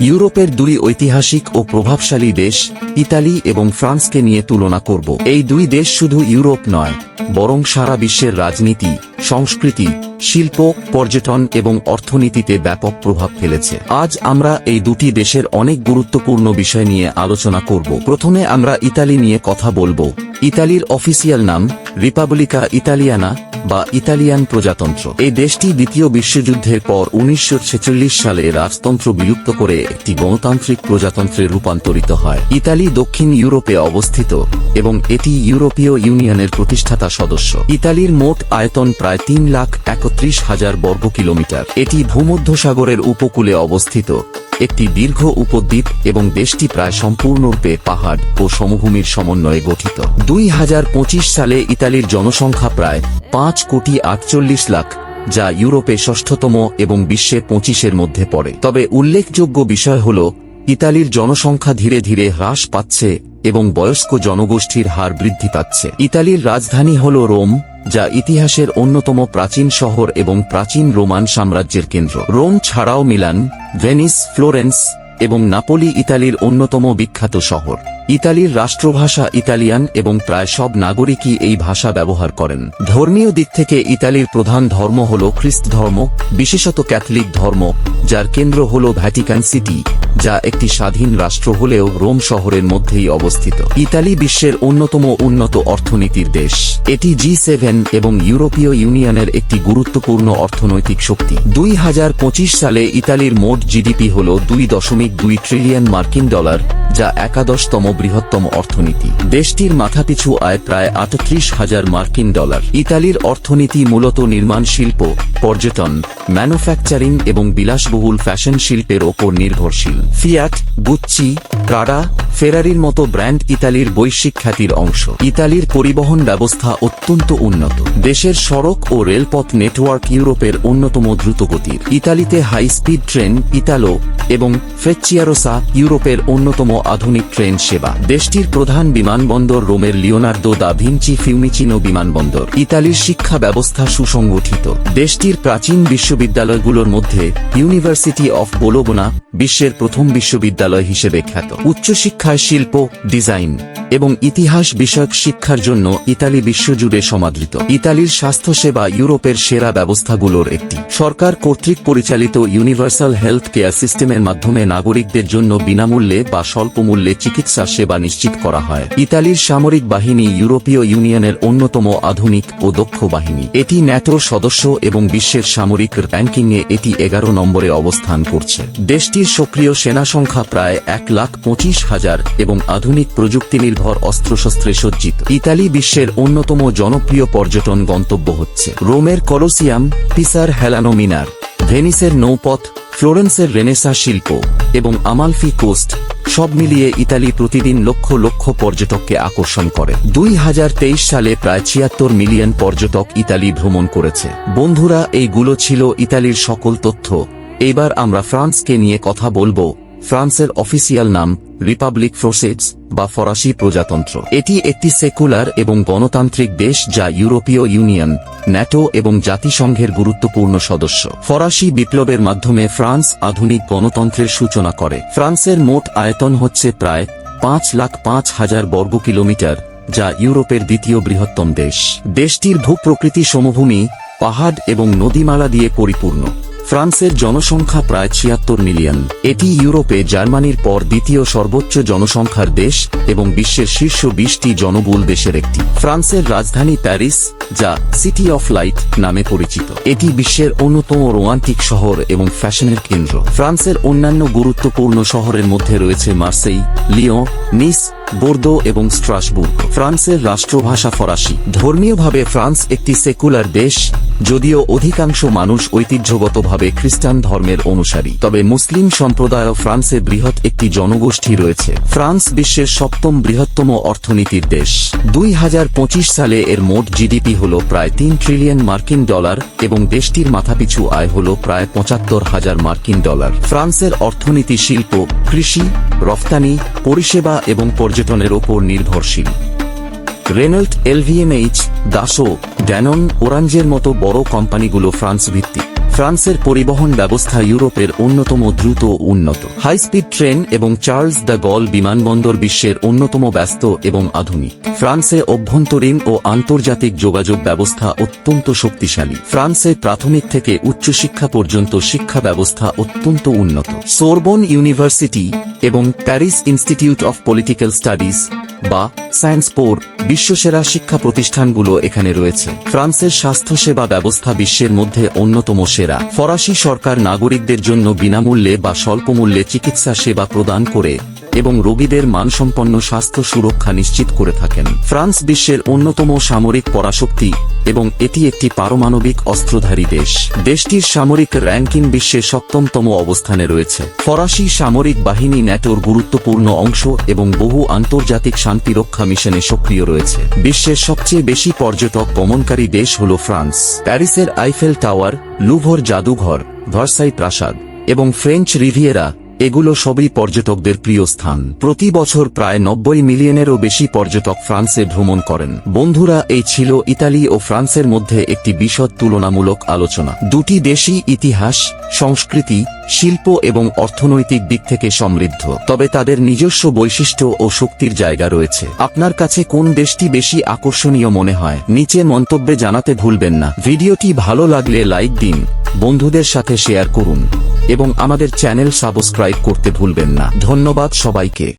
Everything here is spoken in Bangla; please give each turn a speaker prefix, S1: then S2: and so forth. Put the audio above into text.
S1: ইউরোপের দুই ঐতিহাসিক ও প্রভাবশালী দেশ, ইতালি এবং ফ্রান্সকে নিয়ে তুলনা করব। এই দুই দেশ শুধু ইউরোপ নয়, বরং সারা বিশ্বের রাজনীতি, সংস্কৃতি, শিল্প, পর্যটন এবং অর্থনীতিতে ব্যাপক প্রভাব ফেলেছে। আজ আমরা এই দুটি দেশের অনেক গুরুত্বপূর্ণ বিষয় নিয়ে আলোচনা করব। প্রথমে আমরা ইতালি নিয়ে কথা বলব। ইতালির অফিসিয়াল নাম রিপাবলিকা ইতালিয়ানা বা ইতালিয়ান প্রজাতন্ত্র। এই দেশটি দ্বিতীয় বিশ্বযুদ্ধের পর উনিশশো সালে রাজতন্ত্র বিলুপ্ত করে একটি গণতান্ত্রিক প্রজাতন্ত্রে রূপান্তরিত হয়। ইতালি দক্ষিণ ইউরোপে অবস্থিত এবং এটি ইউরোপীয় ইউনিয়নের প্রতিষ্ঠাতা সদস্য। ইতালির মোট আয়তন প্রায় তিন লাখ একত্রিশ হাজার বর্গ কিলোমিটার। এটি ভূমধ্যসাগরের উপকূলে অবস্থিত একটি দীর্ঘ উপদ্বীপ এবং দেশটি প্রায় সম্পূর্ণরূপে পাহাড় ও সমভূমির সমন্বয়ে গঠিত। দুই হাজার পঁচিশ সালে ইতালির জনসংখ্যা প্রায় পাঁচ কোটি আটচল্লিশ লাখ, যা ইউরোপে ষষ্ঠতম এবং বিশ্বে পঁচিশের মধ্যে পড়ে। তবে উল্লেখযোগ্য বিষয় হল, ইতালির জনসংখ্যা ধীরে ধীরে হ্রাস পাচ্ছে এবং বয়স্ক জনগোষ্ঠীর হার বৃদ্ধি পাচ্ছে। ইতালির রাজধানী হল রোম, যা ইতিহাসের অন্যতম প্রাচীন শহর এবং প্রাচীন রোমান সাম্রাজ্যের কেন্দ্র। রোম ছাড়াও মিলান, ভেনিস, ফ্লোরেন্স এবং নাপোলি ইতালির অন্যতম বিখ্যাত শহর। ইতালির রাষ্ট্রভাষা ইতালিয়ান এবং প্রায় সব নাগরিকই এই ভাষা ব্যবহার করেন। ধর্মীয় দিক থেকে ইতালির প্রধান ধর্ম হল খ্রিস্ট ধর্ম, বিশেষত ক্যাথলিক ধর্ম, যার কেন্দ্র হল ভ্যাটিকান সিটি, যা একটি স্বাধীন রাষ্ট্র হলেও রোম শহরের মধ্যেই অবস্থিত। ইতালি বিশ্বের অন্যতম উন্নত অর্থনীতির দেশ। এটি জি সেভেন এবং ইউরোপীয় ইউনিয়নের একটি গুরুত্বপূর্ণ অর্থনৈতিক শক্তি। দুই হাজার পঁচিশ সালে ইতালির মোট জিডিপি হল দুই দশমিক দুই ট্রিলিয়ন মার্কিন ডলার, যা একাদশতম বৃহত্তম অর্থনীতি। দেশটির মাথাপিছু আয় প্রায় আটত্রিশ হাজার মার্কিন ডলার। ইতালির অর্থনীতি মূলত নির্মাণ শিল্প, পর্যটন, ম্যানুফ্যাকচারিং এবং বিলাসবহুল ফ্যাশন শিল্পের ওপর নির্ভরশীল। ফিয়াট গুচ্চি প্রাডা, ফেরারির মতো ব্র্যান্ড ইতালির বৈশ্বিক খ্যাতির অংশ। ইতালির পরিবহন ব্যবস্থা অত্যন্ত উন্নত। দেশের সড়ক ও রেলপথ নেটওয়ার্ক ইউরোপের অন্যতম দ্রুতগতির। ইতালিতে হাই স্পিড ট্রেন, ইতালো এবং ফ্রেচিয়ারোসা ইউরোপের অন্যতম আধুনিক ট্রেন সেবা। দেশটির প্রধান বিমানবন্দর রোমের লিওনার্দো দা ভিঞ্চি ফিউমিচিনো বিমানবন্দর, ইতালির শিক্ষা ব্যবস্থা সুসংগঠিত। দেশটির প্রাচীন বিশ্ববিদ্যালয়গুলোর মধ্যে ইউনিভার্সিটি অফ বোলোবোনা বিশ্বের প্রথম বিশ্ববিদ্যালয় হিসেবে খ্যাত। উচ্চশিক্ষায় শিল্প, ডিজাইন এবং ইতিহাস বিষয়ক শিক্ষার জন্য ইতালি বিশ্বজুড়ে সমাদৃত। ইতালির স্বাস্থ্যসেবা ইউরোপের সেরা ব্যবস্থাগুলোর একটি। সরকার কর্তৃক পরিচালিত ইউনিভার্সাল হেলথ কেয়ার সিস্টেমের মাধ্যমে নাগরিকদের জন্য বিনামূল্যে বা স্বল্পমূল্যে চিকিৎসা সেবা নিশ্চিত করা হয়। ইতালির সামরিক বাহিনী ইউরোপীয় ইউনিয়নের অন্যতম আধুনিক ও দক্ষ বাহিনী। এটি ন্যাটোর সদস্য এবং বিশ্বের সামরিক র্যাঙ্কিংয়ে এটি এগারো নম্বরে অবস্থান করছে। দেশটির সক্রিয় সেনা সংখ্যা প্রায় এক লাখ পঁচিশ হাজার এবং আধুনিক প্রযুক্তি নির্ভর অস্ত্রশস্ত্রে সজ্জিত। ইতালি বিশ্বের অন্যতম জনপ্রিয় পর্যটন গন্তব্য হচ্ছে। রোমের কলোসিয়াম, পিসার হেলানো মিনার ভেনিসের নৌপথ ফ্লোরেন্সের রেনেসা শিল্প এবং আমালফি কোস্ট সব মিলিয়ে ইতালি প্রতিদিন লক্ষ লক্ষ পর্যটককে আকর্ষণ করে। দুই হাজার তেইশ সালে প্রায় ছিয়াত্তর মিলিয়ন পর্যটক ইতালি ভ্রমণ করেছে। বন্ধুরা, এইগুলো ছিল ইতালির সকল তথ্য। এবার আমরা ফ্রান্সকে নিয়ে কথা বলব ফ্রান্সের অফিসিয়াল নাম রিপাবলিক ফ্রোসেটস বা ফরাসি প্রজাতন্ত্র। এটি একটি সেকুলার এবং গণতান্ত্রিক দেশ যা ইউরোপীয় ইউনিয়ন, ন্যাটো এবং জাতিসংঘের গুরুত্বপূর্ণ সদস্য। ফরাসি বিপ্লবের মাধ্যমে ফ্রান্স আধুনিক গণতন্ত্রের সূচনা করে। ফ্রান্সের মোট আয়তন হচ্ছে প্রায় পাঁচ লাখ পাঁচ হাজার বর্গ কিলোমিটার, যা ইউরোপের দ্বিতীয় বৃহত্তম দেশ। দেশটির ভূপ্রকৃতি সমভূমি, পাহাড় এবং নদীমালা দিয়ে পরিপূর্ণ। ফ্রান্সের জনসংখ্যা প্রায় ছিয়াত্তর মিলিয়ন। এটি ইউরোপে জার্মানির পর দ্বিতীয় সর্বোচ্চ জনসংখ্যার দেশ এবং বিশ্বের শীর্ষ বিশটি জনবহুল দেশের একটি। ফ্রান্সের রাজধানী প্যারিস যা সিটি অফ লাইট নামে পরিচিত। এটি বিশ্বের অন্যতম রোমান্টিক শহর এবং ফ্যাশনের কেন্দ্র। ফ্রান্সের অন্যান্য গুরুত্বপূর্ণ শহরের মধ্যে রয়েছে মার্সেই লিও নিস, বোর্দো এবং স্ট্রাসবুর্গ। ফ্রান্সের রাষ্ট্রভাষা ফরাসি। ধর্মীয়ভাবে ফ্রান্স একটি সেকুলার দেশ, যদিও অধিকাংশ মানুষ ঐতিহ্যগতভাবে খ্রিস্টান ধর্মের অনুসারী। তবে মুসলিম সম্প্রদায় ফ্রান্সে বৃহৎ একটি জনগোষ্ঠী রয়েছে। ফ্রান্স বিশ্বের সপ্তম বৃহত্তম অর্থনীতির দেশ। দুই হাজার পঁচিশ সালে এর মোট জিডিপি হল প্রায় তিন ট্রিলিয়ন মার্কিন ডলার এবং দেশটির মাথাপিছু আয় হল প্রায় পঁচাত্তর হাজার মার্কিন ডলার। ফ্রান্সের অর্থনীতি, শিল্প, কৃষি, রফতানি, পরিষেবা এবং পর্যটনের ওপর নির্ভরশীল। রেনল্ট এলভিএমএইচ, দাসো, ড্যানন, ওরাঞ্জের মতো বড় কোম্পানিগুলো ফ্রান্স ভিত্তিক ফ্রান্সের পরিবহন ব্যবস্থা ইউরোপের অন্যতম দ্রুত উন্নত। হাইস্পিড ট্রেন এবং চার্লস দ্য গল বিমানবন্দর বিশ্বের অন্যতম ব্যস্ত এবং আধুনিক। ফ্রান্সে অভ্যন্তরীণ ও আন্তর্জাতিক যোগাযোগ ব্যবস্থা অত্যন্ত শক্তিশালী। ফ্রান্সে প্রাথমিক থেকে উচ্চশিক্ষা পর্যন্ত শিক্ষা ব্যবস্থা অত্যন্ত উন্নত। সোরবন ইউনিভার্সিটি এবং Paris institute of political studies বা সায়েন্স পোর বিশ্বসেরা শিক্ষা প্রতিষ্ঠানগুলো এখানে রয়েছে। ফ্রান্সের স্বাস্থ্যসেবা ব্যবস্থা বিশ্বের মধ্যে অন্যতম সেরা। ফরাসি সরকার নাগরিকদের জন্য বিনামূল্যে বা স্বল্পমূল্যে চিকিৎসা সেবা প্রদান করে এবং রোগীদের মানসম্পন্ন স্বাস্থ্য সুরক্ষা নিশ্চিত করে থাকেন। ফ্রান্স বিশ্বের অন্যতম সামরিক পরাশক্তি এবং এটি একটি পারমাণবিক অস্ত্রধারী দেশ। দেশটির সামরিক র্যাঙ্কিং বিশ্বে সপ্তমতম অবস্থানে রয়েছে। ফরাসি সামরিক বাহিনী ন্যাটোর গুরুত্বপূর্ণ অংশ এবং বহু আন্তর্জাতিক শান্তিরক্ষা মিশনে সক্রিয় রয়েছে। বিশ্বের সবচেয়ে বেশি পর্যটক গমনকারী দেশ হল ফ্রান্স। প্যারিসের আইফেল টাওয়ার, লুভর জাদুঘর ভার্সাই প্রাসাদ এবং ফ্রেঞ্চ রিভিয়েরা এগুলো সবই পর্যটকদের প্রিয় স্থান। প্রতি বছর প্রায় নব্বই মিলিয়নেরও বেশি পর্যটক ফ্রান্সে ভ্রমণ করেন। বন্ধুরা, এই ছিল ইতালি ও ফ্রান্সের মধ্যে একটি বিশদ তুলনামূলক আলোচনা। দুটি দেশই ইতিহাস, সংস্কৃতি, শিল্প এবং অর্থনৈতিক দিক থেকে সমৃদ্ধ। তবে তাদের নিজস্ব বৈশিষ্ট্য ও শক্তির জায়গা রয়েছে। আপনার কাছে কোন দেশটি বেশি আকর্ষণীয় মনে হয়? নিচে মন্তব্যে জানাতে ভুলবেন না। ভিডিওটি ভালো লাগলে লাইক দিন। বন্ধুদের সাথে শেয়ার করুন এবং আমাদের চ্যানেল সাবস্ক্রাইব করতে ভুলবেন না। ধন্যবাদ সবাইকে।